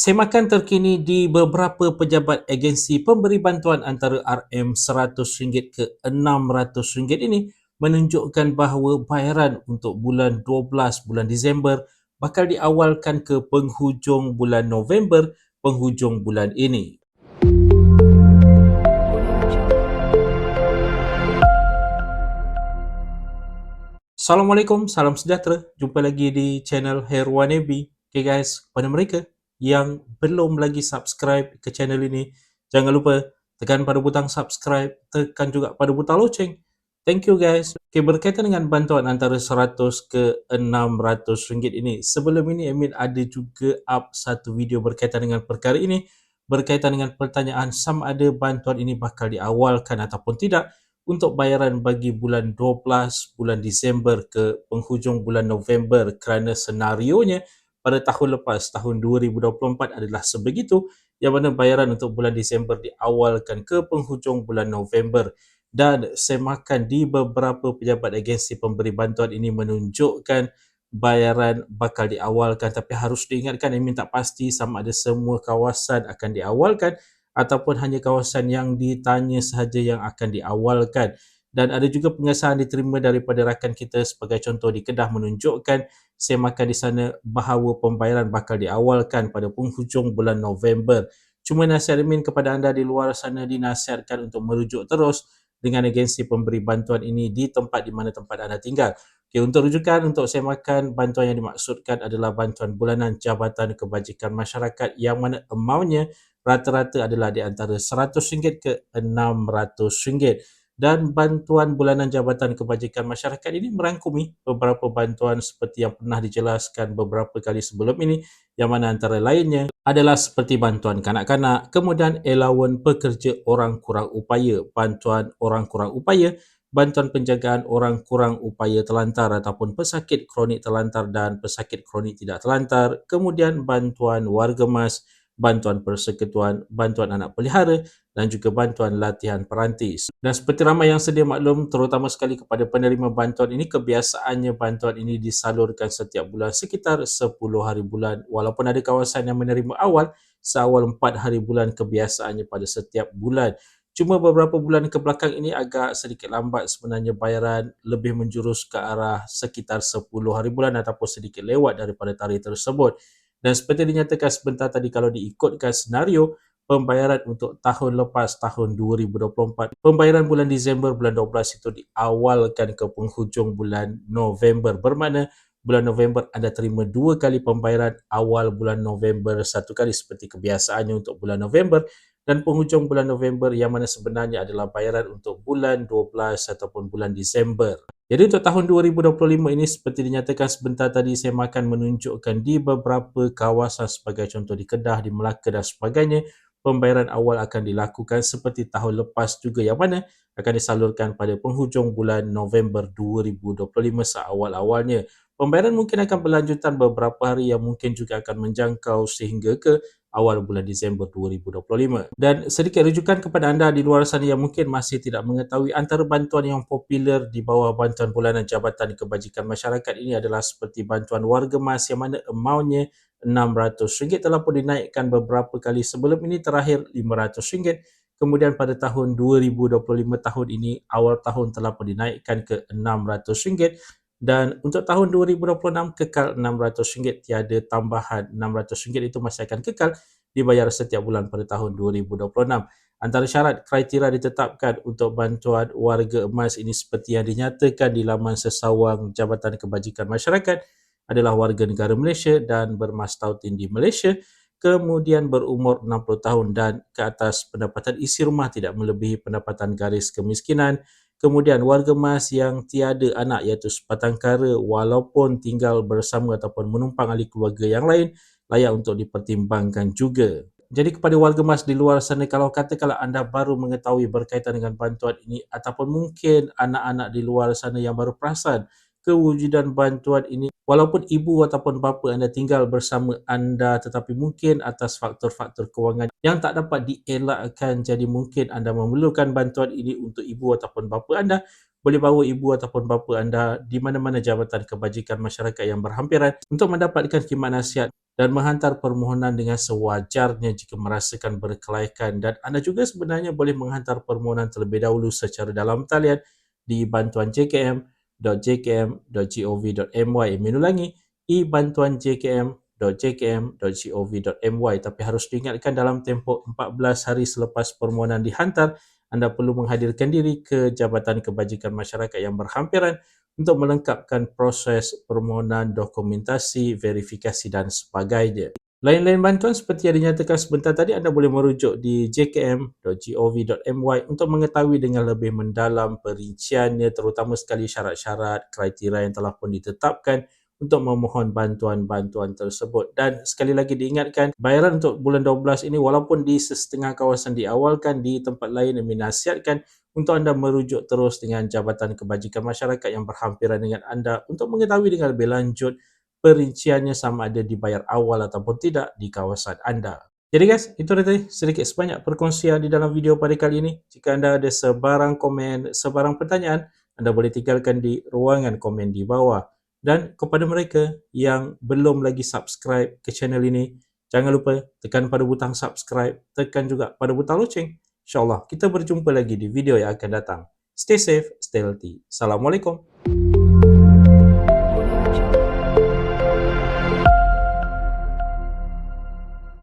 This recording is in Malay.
Semakan terkini di beberapa pejabat agensi pemberi bantuan antara RM100 ke RM600 ini menunjukkan bahawa bayaran untuk bulan 12 bulan Disember bakal diawalkan ke penghujung bulan November penghujung bulan ini. Assalamualaikum, salam sejahtera. Jumpa lagi di channel Herwanebi. Okay guys, kepada mereka yang belum lagi subscribe ke channel ini, jangan lupa tekan pada butang subscribe, tekan juga pada butang loceng. Thank you guys. Okay, berkaitan dengan bantuan antara 100 ke 600 ringgit ini, sebelum ini Amin ada juga up satu video berkaitan dengan perkara ini, berkaitan dengan pertanyaan sama ada bantuan ini bakal diawalkan ataupun tidak untuk bayaran bagi bulan 12 bulan Disember ke penghujung bulan November kerana senarionya pada tahun lepas tahun 2024 adalah sebegitu yang mana bayaran untuk bulan Disember diawalkan ke penghujung bulan November. Dan semakan di beberapa pejabat agensi pemberi bantuan ini menunjukkan bayaran bakal diawalkan. Tapi harus diingatkan ini tak pasti sama ada semua kawasan akan diawalkan ataupun hanya kawasan yang ditanya sahaja yang akan diawalkan dan ada juga pengesahan diterima daripada rakan kita sebagai contoh di Kedah menunjukkan semakan di sana bahawa pembayaran bakal diawalkan pada penghujung bulan November. Cuma nasihat admin kepada anda di luar sana dinasihatkan untuk merujuk terus dengan agensi pemberi bantuan ini di tempat di mana tempat anda tinggal. Okay, untuk rujukan untuk semakan bantuan yang dimaksudkan adalah bantuan bulanan Jabatan Kebajikan Masyarakat yang mana amountnya rata-rata adalah di antara RM100 ke RM600 dan bantuan bulanan Jabatan Kebajikan Masyarakat ini merangkumi beberapa bantuan seperti yang pernah dijelaskan beberapa kali sebelum ini yang mana antara lainnya adalah seperti bantuan kanak-kanak, kemudian allowance pekerja orang kurang upaya, bantuan orang kurang upaya, bantuan penjagaan orang kurang upaya telantar ataupun pesakit kronik telantar dan pesakit kronik tidak telantar, kemudian bantuan warga mas, bantuan persekutuan, bantuan anak pelihara dan juga bantuan latihan perantis. Dan seperti ramai yang sedia maklum, terutama sekali kepada penerima bantuan ini, kebiasaannya bantuan ini disalurkan setiap bulan sekitar 10 hari bulan. Walaupun ada kawasan yang menerima awal, seawal 4 hari bulan kebiasaannya pada setiap bulan. Cuma beberapa bulan ke belakang ini agak sedikit lambat sebenarnya bayaran lebih menjurus ke arah sekitar 10 hari bulan ataupun sedikit lewat daripada tarikh tersebut. Dan seperti dinyatakan sebentar tadi kalau diikutkan senario pembayaran untuk tahun lepas tahun 2024, pembayaran bulan Disember bulan 12 itu diawalkan ke penghujung bulan November. Bermakna bulan November anda terima dua kali pembayaran awal bulan November satu kali seperti kebiasaannya untuk bulan November dan penghujung bulan November yang mana sebenarnya adalah bayaran untuk bulan 12 ataupun bulan Disember. Jadi untuk tahun 2025 ini seperti dinyatakan sebentar tadi saya makan menunjukkan di beberapa kawasan sebagai contoh di Kedah, di Melaka dan sebagainya pembayaran awal akan dilakukan seperti tahun lepas juga yang mana akan disalurkan pada penghujung bulan November 2025 seawal-awalnya. Pembayaran mungkin akan berlanjutan beberapa hari yang mungkin juga akan menjangkau sehingga ke awal bulan Disember 2025. Dan sedikit rujukan kepada anda di luar sana yang mungkin masih tidak mengetahui antara bantuan yang popular di bawah bantuan bulanan Jabatan Kebajikan Masyarakat ini adalah seperti bantuan warga mas yang mana amountnya RM600 telah pun dinaikkan beberapa kali. Sebelum ini terakhir RM500 kemudian pada tahun 2025 tahun ini awal tahun telah pun dinaikkan ke RM600 dan untuk tahun 2026 kekal RM600 tiada tambahan RM600 itu masih akan kekal dibayar setiap bulan pada tahun 2026 antara syarat kriteria ditetapkan untuk bantuan warga emas ini seperti yang dinyatakan di laman sesawang Jabatan Kebajikan Masyarakat adalah warga negara Malaysia dan bermastautin di Malaysia kemudian berumur 60 tahun dan ke atas pendapatan isi rumah tidak melebihi pendapatan garis kemiskinan Kemudian warga mas yang tiada anak iaitu sepatang kara walaupun tinggal bersama ataupun menumpang ahli keluarga yang lain layak untuk dipertimbangkan juga. Jadi kepada warga mas di luar sana kalau katakanlah anda baru mengetahui berkaitan dengan bantuan ini ataupun mungkin anak-anak di luar sana yang baru perasan kewujudan bantuan ini walaupun ibu ataupun bapa anda tinggal bersama anda tetapi mungkin atas faktor-faktor kewangan yang tak dapat dielakkan jadi mungkin anda memerlukan bantuan ini untuk ibu ataupun bapa anda. Boleh bawa ibu ataupun bapa anda di mana-mana jabatan kebajikan masyarakat yang berhampiran untuk mendapatkan khidmat nasihat dan menghantar permohonan dengan sewajarnya jika merasakan berkelaikan. Dan anda juga sebenarnya boleh menghantar permohonan terlebih dahulu secara dalam talian di bantuanjkm.jkm.gov.my Email ulangi e-bantuanjkm.jkm.gov.my tapi harus diingatkan dalam tempoh 14 hari selepas permohonan dihantar anda perlu menghadirkan diri ke Jabatan Kebajikan Masyarakat yang berhampiran untuk melengkapkan proses permohonan dokumentasi, verifikasi dan sebagainya. Lain-lain bantuan seperti yang dinyatakan sebentar tadi anda boleh merujuk di jkm.gov.my untuk mengetahui dengan lebih mendalam perinciannya terutama sekali syarat-syarat, kriteria yang telah pun ditetapkan untuk memohon bantuan-bantuan tersebut. Dan sekali lagi diingatkan, bayaran untuk bulan 12 ini walaupun di setengah kawasan diawalkan, di tempat lain yang menasihatkan untuk anda merujuk terus dengan Jabatan Kebajikan Masyarakat yang berhampiran dengan anda untuk mengetahui dengan lebih lanjut perinciannya sama ada dibayar awal ataupun tidak di kawasan anda. Jadi guys, itu tadi sedikit sebanyak perkongsian di dalam video pada kali ini. Jika anda ada sebarang komen, sebarang pertanyaan, anda boleh tinggalkan di ruangan komen di bawah. Dan kepada mereka yang belum lagi subscribe ke channel ini, jangan lupa tekan pada butang subscribe, tekan juga pada butang loceng. InsyaAllah kita berjumpa lagi di video yang akan datang. Stay safe, stay healthy. Assalamualaikum.